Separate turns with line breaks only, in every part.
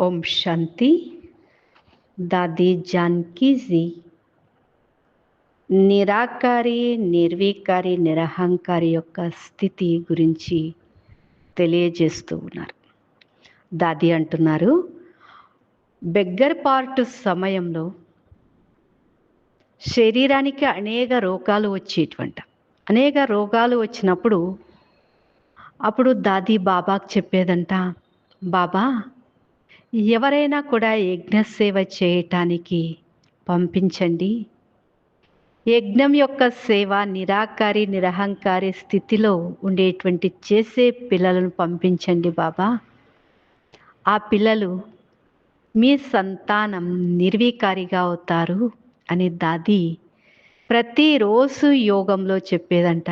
ఓం శాంతి. దాదీ జానకీజీ నిరాకారి నిర్వీకారి నిరహంకారి యొక్క స్థితి గురించి తెలియజేస్తూ ఉన్నారు. దాది అంటున్నారు బెగ్గర్ పార్ట్ సమయంలో శరీరానికి అనేక రోగాలు వచ్చేటువంటి. అనేక రోగాలు వచ్చినప్పుడు అప్పుడు దాది బాబాకు చెప్పేదంట బాబా ఎవరైనా కూడా యజ్ఞ సేవ చేయటానికి పంపించండి. యజ్ఞం యొక్క సేవ నిరాకారి నిరహంకారి స్థితిలో ఉండేటువంటి చేసే పిల్లలను పంపించండి బాబా. ఆ పిల్లలు మీ సంతానం నిర్వీకారిగా అవుతారు అని దాది ప్రతిరోజు యోగంలో చెప్పేదంట.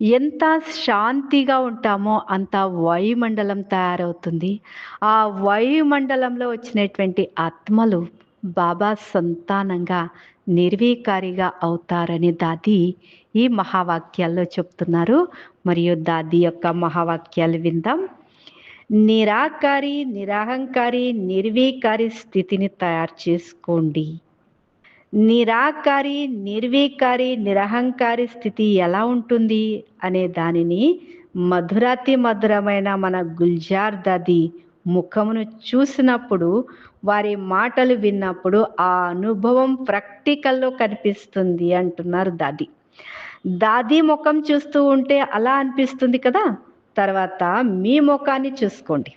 ఎంత శాంతిగా ఉంటామో అంత వాయుమండలం తయారవుతుంది. ఆ వాయుమండలంలో వచ్చినటువంటి ఆత్మలు బాబా సంతానంగా నిర్వీకారిగా అవుతారని దాది ఈ మహావాక్యాల్లో చెప్తున్నారు. మరియు దాది యొక్క మహావాక్యాలు విందాం. నిరాకారి నిరహంకారి నిర్వీకారి స్థితిని తయారు చేసుకోండి. నిరాకారి నిర్వీకారి నిరహంకారి స్థితి ఎలా ఉంటుంది అనే దానిని మధురాతి మధురమైన మన గుల్జార్ దాది ముఖమును చూసినప్పుడు వారి మాటలు విన్నప్పుడు ఆ అనుభవం ప్రాక్టికల్లో కనిపిస్తుంది అంటున్నారు దాది. దాది ముఖం చూస్తూ ఉంటే అలా అనిపిస్తుంది కదా? తర్వాత మీ ముఖాన్ని చూసుకోండి.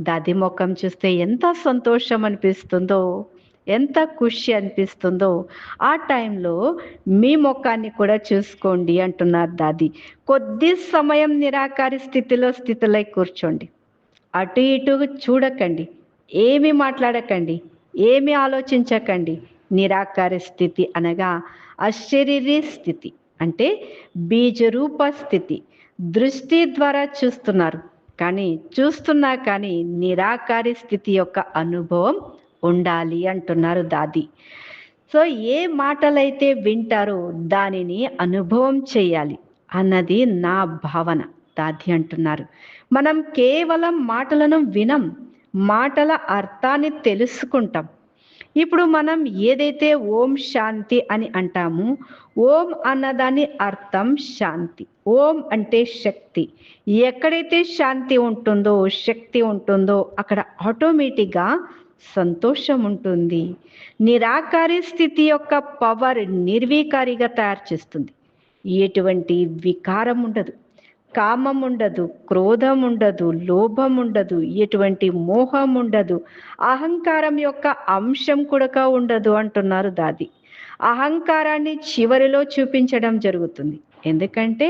దాది ముఖం చూస్తే ఎంత సంతోషం అనిపిస్తుందో. ఎంత ఖుషి అనిపిస్తుందో. ఆ టైంలో మీ ముఖాన్ని కూడా చూసుకోండి అంటున్నారు దాది. కొద్ది సమయం నిరాకారి స్థితిలో స్థితిలో కూర్చోండి. అటు ఇటు చూడకండి. ఏమి మాట్లాడకండి. ఏమి ఆలోచించకండి. నిరాకారి స్థితి అనగా అశరీరీ స్థితి. అంటే బీజరూప స్థితి. దృష్టి ద్వారా చూస్తున్నారు. కానీ చూస్తున్నా కానీ నిరాకారి స్థితి యొక్క అనుభవం ఉండాలి అంటున్నారు దాది. సో ఏ మాటలైతే వింటారో దానిని అనుభవం చేయాలి అన్నది నా భావన దాది అంటున్నారు. మనం కేవలం మాటలను వినం మాటల అర్థాన్ని తెలుసుకుంటాం. ఇప్పుడు మనం ఏదైతే ఓం శాంతి అని అంటామో ఓం అన్నదాని అర్థం శాంతి. ఓం అంటే శక్తి. ఎక్కడైతే శాంతి ఉంటుందో శక్తి ఉంటుందో అక్కడ ఆటోమేటిక్గా సంతోషం ఉంటుంది నిరాకారి స్థితి యొక్క పవర్ నిర్వీకారిగా తయారు చేస్తుంది. ఎటువంటి వికారం ఉండదు కామం ఉండదు క్రోధం ఉండదు లోభం ఉండదు ఎటువంటి మోహం ఉండదు అహంకారం యొక్క అంశం కూడా ఉండదు అంటున్నారు దాది. అహంకారాన్ని చివరిలో చూపించడం జరుగుతుంది. ఎందుకంటే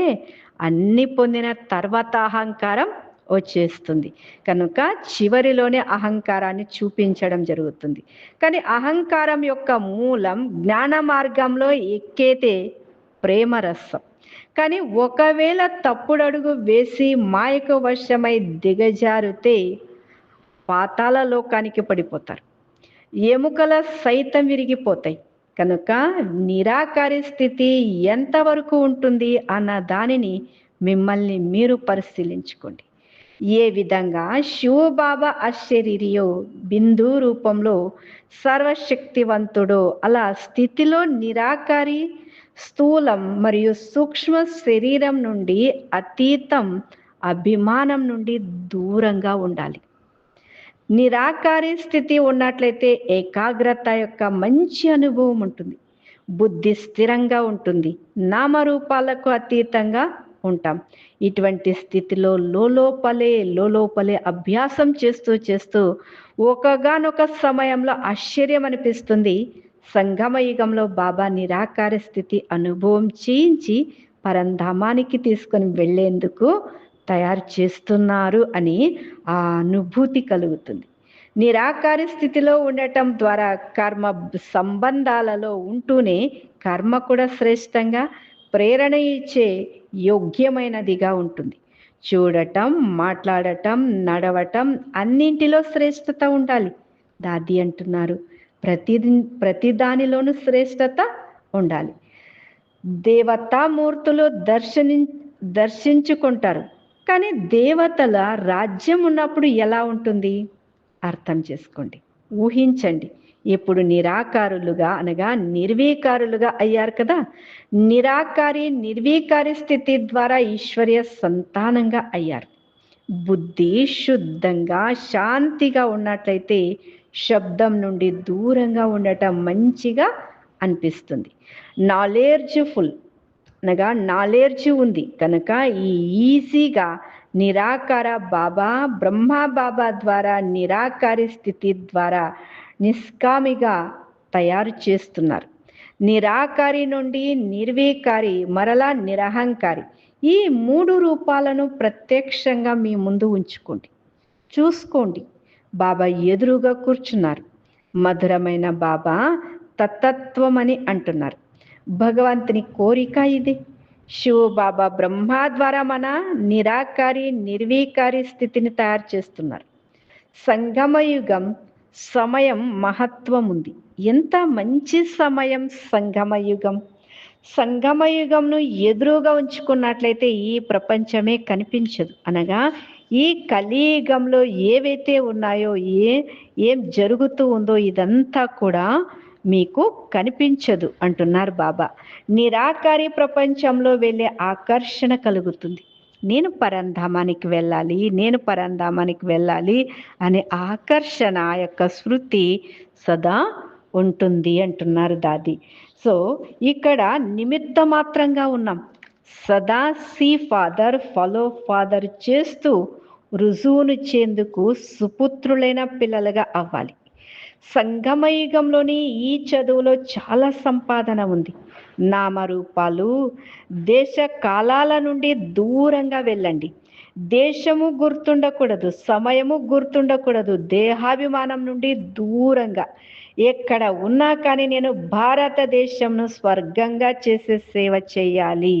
అన్ని పొందిన తర్వాత అహంకారం వచ్చేస్తుంది. కనుక చివరిలోనే అహంకారాన్ని చూపించడం జరుగుతుంది. కానీ అహంకారం యొక్క మూలం జ్ఞాన మార్గంలో ఎక్కేతే ప్రేమరసం కానీ ఒకవేళ తప్పుడు అడుగు వేసి మాయక వశమై దిగజారితే పాతాల లోకానికి పడిపోతారు. ఎముకల సైతం విరిగిపోతాయి. కనుక నిరాకారి స్థితి ఎంతవరకు ఉంటుంది అన్న దానిని మిమ్మల్ని మీరు పరిశీలించుకోండి. ఏ విధంగా శివబాబా అశరీరియో బిందు రూపంలో సర్వశక్తివంతుడో అలా స్థితిలో నిరాకారి స్థూలం మరియు సూక్ష్మ శరీరం నుండి అతీతం అభిమానం నుండి దూరంగా ఉండాలి. నిరాకారి స్థితి ఉన్నట్లయితే ఏకాగ్రత యొక్క మంచి అనుభవం ఉంటుంది. బుద్ధి స్థిరంగా ఉంటుంది. నామరూపాలకు అతీతంగా ఉంటాం ఇటువంటి స్థితిలో లోపలే లోపలే అభ్యాసం చేస్తూ చేస్తూ ఒకగానొక సమయంలో ఆశ్చర్యం అనిపిస్తుంది. సంగమ యుగంలో బాబా నిరాకార స్థితి అనుభవం చేయించి పరంధామానికి తీసుకొని వెళ్ళేందుకు తయారు చేస్తున్నారు అని ఆ అనుభూతి కలుగుతుంది. నిరాకారి స్థితిలో ఉండటం ద్వారా కర్మ సంబంధాలలో ఉంటూనే కర్మ కూడా శ్రేష్టంగా ప్రేరణ ఇచ్చే యోగ్యమైనదిగా ఉంటుంది. చూడటం మాట్లాడటం నడవటం అన్నింటిలో శ్రేష్టత ఉండాలి. దాది అంటున్నారు. ప్రతి ప్రతి దానిలోనూ శ్రేష్టత ఉండాలి. దేవతామూర్తులు దర్శని దర్శించుకుంటారు. కానీ దేవతల రాజ్యం ఉన్నప్పుడు ఎలా ఉంటుంది? అర్థం చేసుకోండి. ఊహించండి. ఇప్పుడు నిరాకారులుగా అనగా నిర్వీకారులుగా అయ్యారు కదా? నిరాకారి నిర్వీకారి స్థితి ద్వారా ఈశ్వర్య సంతానంగా అయ్యారు. బుద్ధి శుద్ధంగా శాంతిగా ఉన్నట్లయితే శబ్దం నుండి దూరంగా ఉండటం మంచిగా అనిపిస్తుంది. నాలెడ్జ్ ఫుల్ అనగా నాలెడ్జ్ ఉంది. కనుక ఈ ఈజీగా నిరాకార బాబా బ్రహ్మ బాబా ద్వారా నిరాకారి స్థితి ద్వారా నిష్కామిగా తయారు చేస్తున్నారు. నిరాకారి నుండి నిర్వీకారి మరలా నిరహంకారి. ఈ మూడు రూపాలను ప్రత్యక్షంగా మీ ముందు ఉంచుకోండి. చూసుకోండి. బాబా ఎదురుగా కూర్చున్నారు. మధురమైన బాబా తత్తత్వం అని అంటున్నారు. భగవంతుని కోరిక ఇది. శివ బాబా బ్రహ్మ ద్వారా మన నిరాకారి నిర్వీకారి స్థితిని తయారు చేస్తున్నారు. సంగమయుగం సమయం మహత్వం ఉంది. ఎంత మంచి సమయం సంగమయుగం. సంగమయుగంను ఎదురుగా ఉంచుకున్నట్లయితే ఈ ప్రపంచమే కనిపించదు. అనగా ఈ కలియుగంలో ఏవైతే ఉన్నాయో ఏ ఏం జరుగుతూ ఉందో ఇదంతా కూడా మీకు కనిపించదు అంటున్నారు బాబా. నిరాకారి ప్రపంచంలో వెళ్ళే ఆకర్షణ కలుగుతుంది. నేను పరంధామానికి వెళ్ళాలి నేను పరంధామానికి వెళ్ళాలి అనే ఆకర్షణ ఆ యొక్క శృతి సదా ఉంటుంది అంటున్నారు దాది. సో ఇక్కడ నిమిత్త మాత్రంగా ఉన్నాం. సదా సి ఫాదర్ ఫాలో ఫాదర్ చేస్తూ రుజువును చేందుకు సుపుత్రులైన పిల్లలుగా అవ్వాలి. సంగమయుగంలోని ఈ చదువులో చాలా సంపాదన ఉంది. నామరూపాలు దేశ కాలాల నుండి దూరంగా వెళ్ళండి. దేశము గుర్తుండకూడదు సమయము గుర్తుండకూడదు దేహాభిమానం నుండి దూరంగా. ఎక్కడ ఉన్నా కానీ నేను భారతదేశంను స్వర్గంగా చేసే సేవ చేయాలి.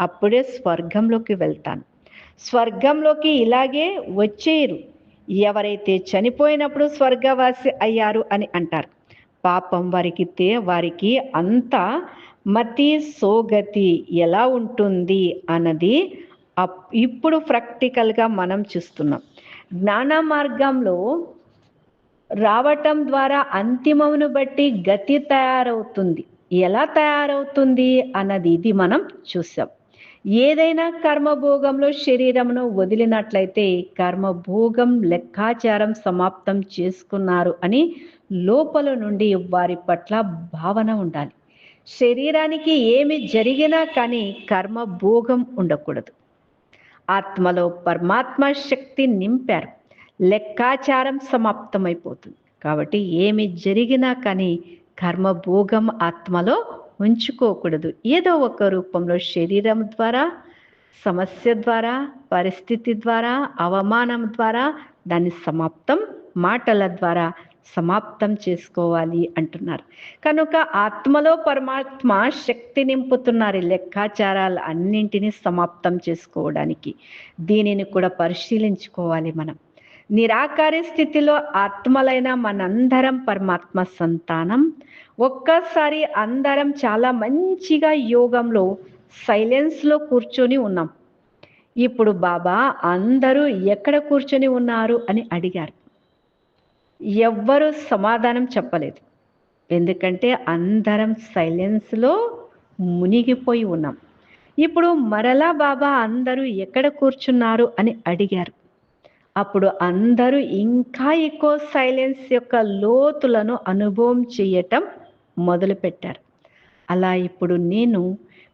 అప్పుడే స్వర్గంలోకి వెళ్తాను. స్వర్గంలోకి ఇలాగే వచ్చేయరు. ఎవరైతే చనిపోయినప్పుడు స్వర్గవాసి అయ్యారు అని అంటారు. పాపం వారికి వారికి అంత మతి సోగతి ఎలా ఉంటుంది అన్నది ఇప్పుడు ప్రాక్టికల్గా మనం చూస్తున్నాం. జ్ఞాన మార్గంలో రావటం ద్వారా అంతిమమును బట్టి గతి తయారవుతుంది. ఎలా తయారవుతుంది అన్నది ఇది మనం చూసాం. ఏదైనా కర్మభోగంలో శరీరమును వదిలినట్లయితే కర్మభోగం లెక్కాచారం సమాప్తం చేసుకున్నారు అని లోపల నుండి వారి పట్ల భావన ఉండాలి. శరీరానికి ఏమి జరిగినా కానీ కర్మ భోగం ఉండకూడదు. ఆత్మలో పరమాత్మ శక్తి నింపారు. లెక్కాచారం సమాప్తమైపోతుంది. కాబట్టి ఏమి జరిగినా కానీ కర్మభోగం ఆత్మలో ఉంచుకోకూడదు. ఏదో ఒక రూపంలో శరీరం ద్వారా సమస్య ద్వారా పరిస్థితి ద్వారా అవమానం ద్వారా దాన్ని సమాప్తం మాటల ద్వారా సమాప్తం చేసుకోవాలి అంటున్నారు. కనుక ఆత్మలో పరమాత్మ శక్తి నింపుతున్నారు లెక్కాచారాలు అన్నింటినీ సమాప్తం చేసుకోవడానికి. దీనిని కూడా పరిశీలించుకోవాలి మనం. నిరాకారి స్థితిలో ఆత్మలైన మనందరం పరమాత్మ సంతానం. ఒక్కసారి అందరం చాలా మంచిగా యోగంలో సైలెన్స్లో కూర్చొని ఉన్నాం. ఇప్పుడు బాబా అందరూ ఎక్కడ కూర్చొని ఉన్నారు అని అడిగారు. ఎవ్వరు సమాధానం చెప్పలేదు. ఎందుకంటే అందరం సైలెన్స్లో మునిగిపోయి ఉన్నాం. ఇప్పుడు మరలా బాబా అందరూ ఎక్కడ కూర్చున్నారు అని అడిగారు. అప్పుడు అందరూ ఇంకా ఎక్కువ సైలెన్స్ యొక్క లోతులను అనుభవం చేయటం మొదలుపెట్టారు. అలా ఇప్పుడు నేను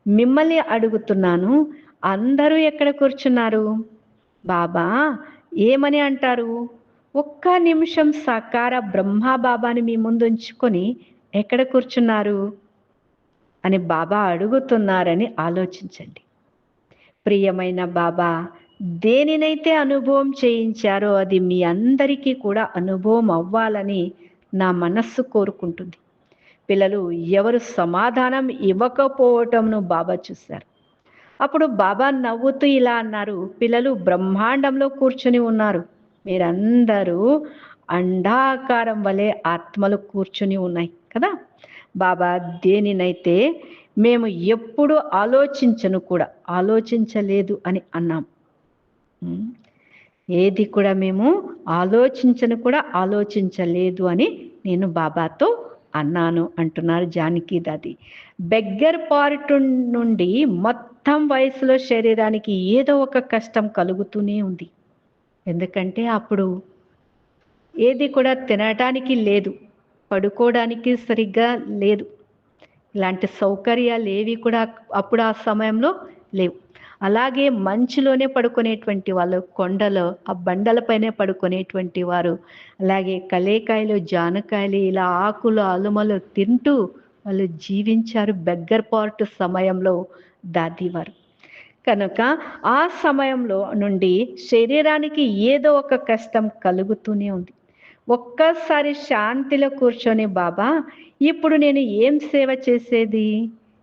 మిమ్మల్ని అడుగుతున్నాను అందరూ ఎక్కడ కూర్చున్నారు? బాబా ఏమని అంటారు? ఒక్క నిమిషం సాకార బ్రహ్మా బాబాని మీ ముందు ఉంచుకొని ఎక్కడ కూర్చున్నారు? అని బాబా అడుగుతున్నారని ఆలోచించండి. ప్రియమైన బాబా దేనినైతే అనుభవం చేయించారో అది మీ అందరికీ కూడా అనుభవం అవ్వాలని నా మనస్సు కోరుకుంటుంది. పిల్లలు ఎవరు సమాధానం ఇవ్వకపోవటంను బాబా చూశారు. అప్పుడు బాబా నవ్వుతూ ఇలా అన్నారు పిల్లలు బ్రహ్మాండంలో కూర్చొని ఉన్నారు. మీరందరూ అండాకారం వలె ఆత్మలు కూర్చుని ఉన్నాయి కదా? బాబా దేనినైతే మేము ఎప్పుడు ఆలోచించను కూడా ఆలోచించలేదు అని అన్నాం. ఏది కూడా మేము ఆలోచించను కూడా ఆలోచించలేదు అని నేను బాబాతో అన్నాను అంటున్నారు జానకి దాది. బెగ్గర్ పార్ట్ నుండి మొత్తం వయసులో శరీరానికి ఏదో ఒక కష్టం కలుగుతూనే ఉంది. ఎందుకంటే అప్పుడు ఏది కూడా తినడానికి లేదు పడుకోవడానికి సరిగ్గా లేదు. ఇలాంటి సౌకర్యాలు ఏవి కూడా అప్పుడు ఆ సమయంలో లేవు. అలాగే మంచులోనే పడుకునేటువంటి వాళ్ళు కొండలో ఆ బండలపైనే పడుకునేటువంటి వారు అలాగే కలేకాయలు జానకాయలు ఇలా ఆకులు అలుమలు తింటూ వాళ్ళు జీవించారు బెగ్గర్ పార్ట్ సమయంలో దాదివారు కనుక ఆ సమయంలో నుండి శరీరానికి ఏదో ఒక కష్టం కలుగుతూనే ఉంది. ఒక్కసారి శాంతిలో కూర్చొని బాబా ఇప్పుడు నేను ఏం సేవ చేసేది?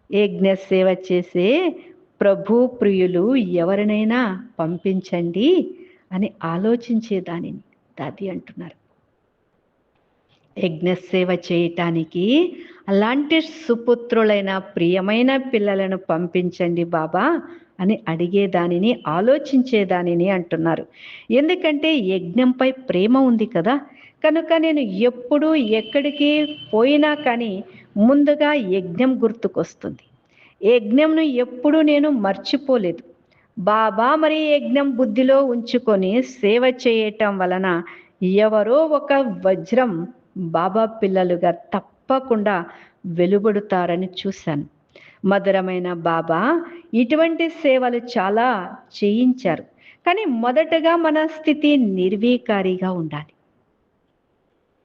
యజ్ఞ సేవ చేసే ప్రభు ప్రియులు ఎవరినైనా పంపించండి అని ఆలోచించేదానిని దాది అంటున్నారు. యజ్ఞ సేవ చేయటానికి అలాంటి సుపుత్రులైన ప్రియమైన పిల్లలను పంపించండి బాబా అని అడిగేదానిని ఆలోచించేదానిని అంటున్నారు. ఎందుకంటే యజ్ఞంపై ప్రేమ ఉంది కదా. కనుక నేను ఎప్పుడు ఎక్కడికి పోయినా కానీ ముందుగా యజ్ఞం గుర్తుకొస్తుంది. యజ్ఞంను ఎప్పుడు నేను మర్చిపోలేదు. బాబా మరి యజ్ఞం బుద్ధిలో ఉంచుకొని సేవ చేయటం వలన ఎవరో ఒక వజ్రం బాబా పిల్లలుగా తప్పకుండా వెలువడుతారని చూశాను. మధురమైన బాబా ఇటువంటి సేవలు చాలా చేయించారు. కానీ మొదటగా మన స్థితి నిర్వీకారిగా ఉండాలి.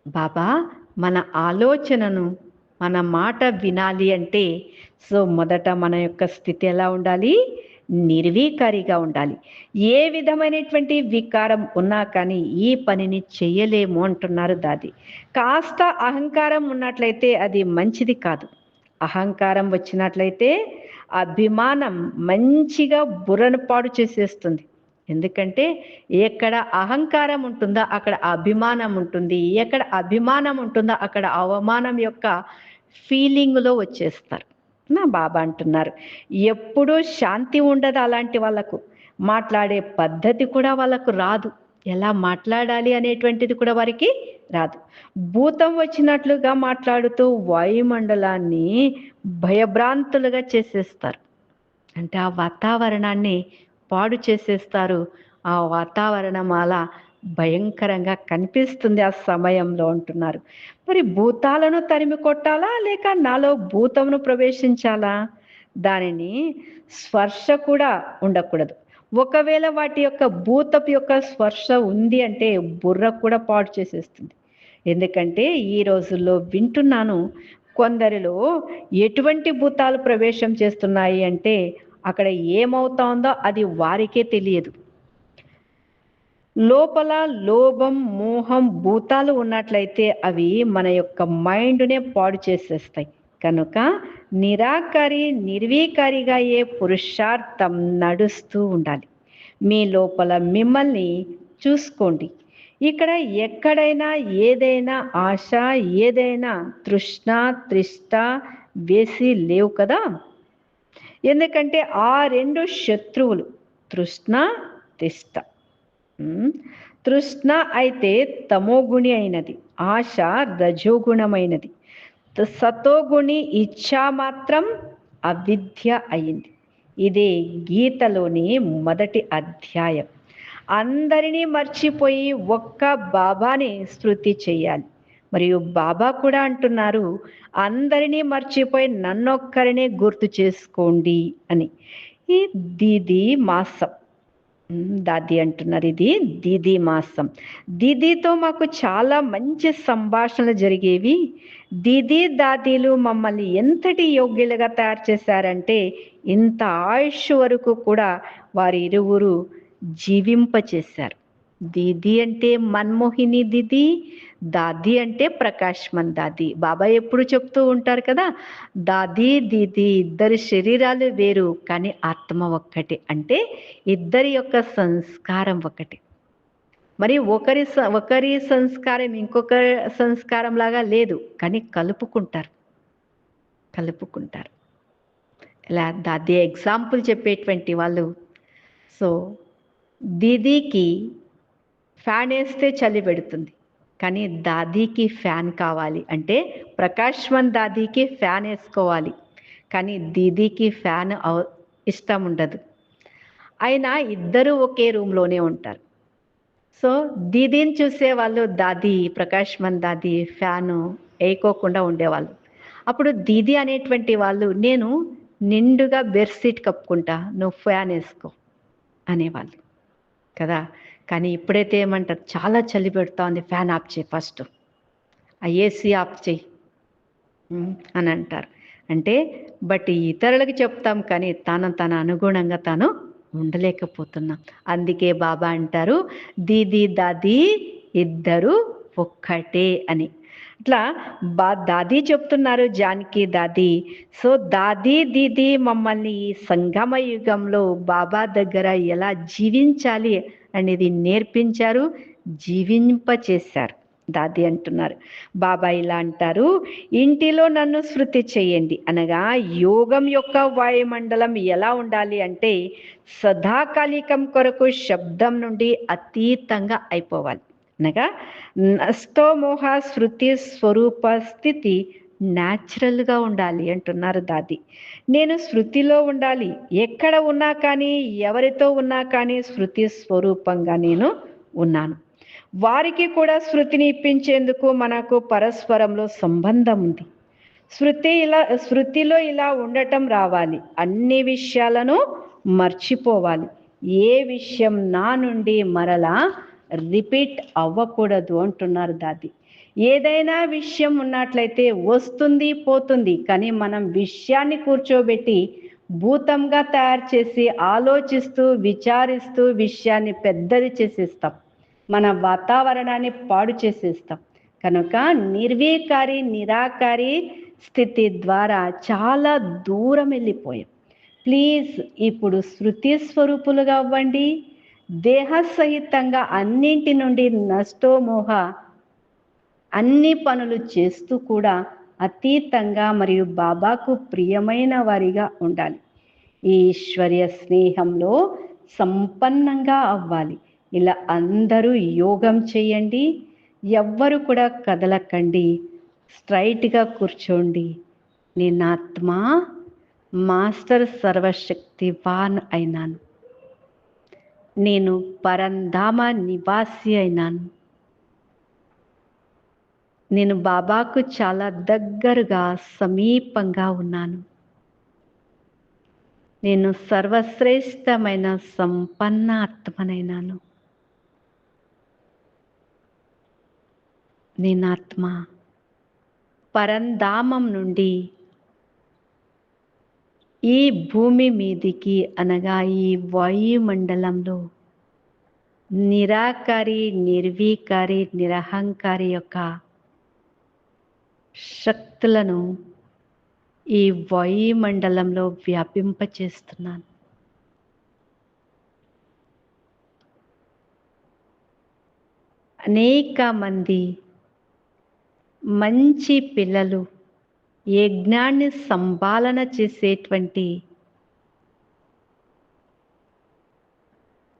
బాబా మన ఆలోచనను మన మాట వినాలి అంటే సో మొదట మన యొక్క స్థితి ఎలా ఉండాలి? నిర్వీకారిగా ఉండాలి. ఏ విధమైనటువంటి వికారం ఉన్నా కానీ ఈ పనిని చేయలేము అంటున్నారు దాది. కాస్త అహంకారం ఉన్నట్లయితే అది మంచిది కాదు. అహంకారం వచ్చినట్లయితే అభిమానం మంచిగా బుర్రను పాడు చేసేస్తుంది. ఎందుకంటే ఎక్కడ అహంకారం ఉంటుందో అక్కడ అభిమానం ఉంటుంది. ఎక్కడ అభిమానం ఉంటుందో అక్కడ అవమానం యొక్క ఫీలింగ్లో వచ్చేస్తారు. నా బాబా అంటున్నారు. ఎప్పుడూ శాంతి ఉండదు అలాంటి వాళ్ళకు. మాట్లాడే పద్ధతి కూడా వాళ్ళకు రాదు. ఎలా మాట్లాడాలి అనేటువంటిది కూడా వారికి రాదు. భూతం వచ్చినట్లుగా మాట్లాడుతూ వాయుమండలాన్ని భయభ్రాంతులుగా చేసేస్తారు. అంటే ఆ వాతావరణాన్ని పాడు చేసేస్తారు. ఆ వాతావరణం అలా భయంకరంగా కనిపిస్తుంది ఆ సమయంలో అంటున్నారు. మరి భూతాలను తరిమి కొట్టాలా లేక నాలో భూతమును ప్రవేశించాలా? దానిని స్పర్శ కూడా ఉండకూడదు. ఒకవేళ వాటి యొక్క భూతపు యొక్క స్పర్శ ఉంది అంటే బుర్ర కూడా పాడు చేసేస్తుంది. ఎందుకంటే ఈ రోజుల్లో వింటున్నాను కొందరిలో ఎటువంటి భూతాలు ప్రవేశం చేస్తున్నాయి అంటే అక్కడ ఏమవుతోందో అది వారికే తెలియదు. లోపల లోభం మోహం భూతాలు ఉన్నట్లయితే అవి మన యొక్క మైండ్నే పాడు చేసేస్తాయి. కనుక నిరాకారి నిర్వీకారిగా ఏ పురుషార్థం నడుస్తూ ఉండాలి. మీ లోపల మిమ్మల్ని చూసుకోండి. ఇక్కడ ఎక్కడైనా ఏదైనా ఆశ ఏదైనా తృష్ణ త్రిష్ట వేసి లేవు కదా? ఎందుకంటే ఆ రెండు శత్రువులు తృష్ణ తిష్ట తృష్ణ అయితే తమోగుణి అయినది ఆశ రజోగుణమైనది. సతోగుణి ఇచ్ఛా మాత్రం అవిద్య అయింది. ఇదే గీతలోని మొదటి అధ్యాయం. అందరినీ మర్చిపోయి ఒక్క బాబాని శృతి చేయాలి. మరియు బాబా కూడా అంటున్నారు అందరినీ మర్చిపోయి నన్నొక్కరినే గుర్తు చేసుకోండి అని. ఈ దీది మాసం. దాది అంటున్నారు ఇది దీది మాసం. దీదీతో మాకు చాలా మంచి సంభాషణలు జరిగేవి. దీదీ దాదీలు మమ్మల్ని ఎంతటి యోగ్యులుగా తయారు చేశారంటే ఇంత ఆయుష్ వరకు కూడా వారి ఇరువురు జీవింపచేశారు. దీది అంటే మన్మోహిని దీది దాది అంటే ప్రకాశమన్ దాది. బాబా ఎప్పుడు చెప్తూ ఉంటారు కదా దాది దీది ఇద్దరి శరీరాలు వేరు కానీ ఆత్మ ఒక్కటి. అంటే ఇద్దరి యొక్క సంస్కారం ఒకటి మరి ఒకరి ఒకరి సంస్కారం ఇంకొక సంస్కారం లాగా లేదు కానీ కలుపుకుంటారు. కలుపుకుంటారు. ఇలా దాది ఎగ్జాంపుల్ చెప్పేటువంటి వాళ్ళు. సో దీదీకి ఫ్యాన్ వేస్తే చలి పెడుతుంది. కానీ దాదీకి ఫ్యాన్ కావాలి. అంటే ప్రకాశ్వన్ దాదీకి ఫ్యాన్ వేసుకోవాలి. కానీ దీదీకి ఫ్యాన్ ఇష్టం ఉండదు. అయినా ఇద్దరు ఒకే రూమ్లోనే ఉంటారు. సో దీదీని చూసే వాళ్ళు దాది ప్రకాశ్వన్ దాదీ దాది ఫ్యాను వేయకోకుండా ఉండేవాళ్ళు. అప్పుడు దీది అనేటువంటి వాళ్ళు నేను నిండుగా బెడ్షీట్ కప్పుకుంటా నువ్వు ఫ్యాన్ వేసుకో అనేవాళ్ళు. కదా? కానీ ఇప్పుడైతే ఏమంటారు? చాలా చలి పెడుతోంది ఫ్యాన్ ఆఫ్ చేయి ఫస్ట్. ఆ ఏసీ ఆఫ్ చేయి. అని అంటారు. అంటే బట్ ఇతరులకు చెప్తాం కానీ తను తన అనుగుణంగా తను ఉండలేకపోతున్నాం. అందుకే బాబా అంటారు దీది దాది ఇద్దరు ఒక్కటే అని. అట్లా బా దాది చెప్తున్నారు జానకి దాది. సో దాది దీది మమ్మల్ని ఈ సంగమ యుగంలో బాబా దగ్గర ఎలా జీవించాలి అనేది నేర్పించారు జీవింపచేశారు. దాది అంటున్నారు బాబా ఇలా అంటారు ఇంటిలో నన్ను శృతి చేయండి. అనగా యోగం యొక్క వాయుమండలం ఎలా ఉండాలి అంటే సదాకాలికం కొరకు శబ్దం నుండి అతీతంగా అయిపోవాలి. అనగా నష్టోమోహ శృతి స్వరూప స్థితి న్యాచురల్గా ఉండాలి అంటున్నారు దాది. నేను శృతిలో ఉండాలి. ఎక్కడ ఉన్నా కానీ ఎవరితో ఉన్నా కానీ శృతి స్వరూపంగా నేను ఉన్నాను. వారికి కూడా శృతిని ఇప్పించేందుకు మనకు పరస్పరంలో సంబంధం ఉంది. శృతి ఇలా శృతిలో ఇలా ఉండటం రావాలి. అన్ని విషయాలను మర్చిపోవాలి. ఏ విషయం నా నుండి మరలా రిపీట్ అవ్వకూడదు అంటున్నారు దాది. ఏదైనా విషయం ఉన్నట్లయితే వస్తుంది పోతుంది. కానీ మనం విషయాన్ని కూర్చోబెట్టి భూతంగా తయారు చేసి ఆలోచిస్తూ విచారిస్తూ విషయాన్ని పెద్దది చేసేస్తాం. మన వాతావరణాన్ని పాడు చేసేస్తాం. కనుక నిర్వీకారి నిరాకారి స్థితి ద్వారా చాలా దూరం వెళ్ళిపోయాం. ప్లీజ్ ఇప్పుడు శృతి స్వరూపులుగా అవ్వండి. దేహ సహితంగా అన్నింటి నుండి నష్టోమోహ అన్ని పనులు చేస్తూ కూడా అతీతంగా మరియు బాబాకు ప్రియమైన వారిగా ఉండాలి. ఈ ఈశ్వర్య స్నేహంలో సంపన్నంగా అవ్వాలి. ఇలా అందరూ యోగం చేయండి. ఎవ్వరు కూడా కదలకండి. స్ట్రైట్గా కూర్చోండి. నేను ఆత్మ మాస్టర్ సర్వశక్తివాన్ అయినాను. నేను పరంధామ నివాసి అయినాను. నేను బాబాకు చాలా దగ్గరగా సమీపంగా ఉన్నాను. నేను సర్వశ్రేష్టమైన సంపన్న ఆత్మనైనాను నేను ఆత్మ పరంధామం నుండి ఈ భూమి మీదికి అనగా ఈ వాయుమండలంలో నిరాకారి నిర్వీకారి నిరహంకారి యొక్క శక్తులను ఈ వాయుమండలంలో వ్యాపింపచేస్తున్నాను. అనేక మంది మంచి పిల్లలు యజ్ఞాన్ని సంపాలన చేసేటువంటి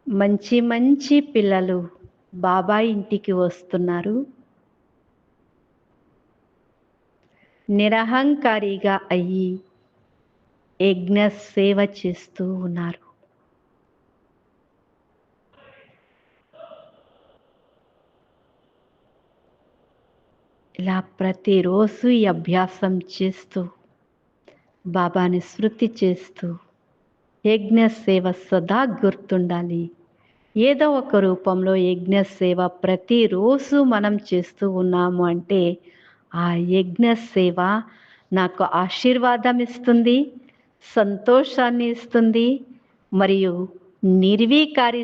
మంచి మంచి పిల్లలు బాబా ఇంటికి వస్తున్నారు. నిరహంకారిగా అయ్యి యజ్ఞ సేవ చేస్తూ ఉన్నారు. ఇలా ప్రతిరోజు ఈ అభ్యాసం చేస్తూ బాబాని శృతి చేస్తూ యజ్ఞ సేవ సదా గుర్తుండాలి. ఏదో ఒక రూపంలో యజ్ఞ సేవ ప్రతిరోజు మనం చేస్తూ ఉన్నాము అంటే ఆ యజ్ఞ సేవ నాకు ఆశీర్వాదం ఇస్తుంది సంతోషాన్ని ఇస్తుంది మరియు నిర్వీకారి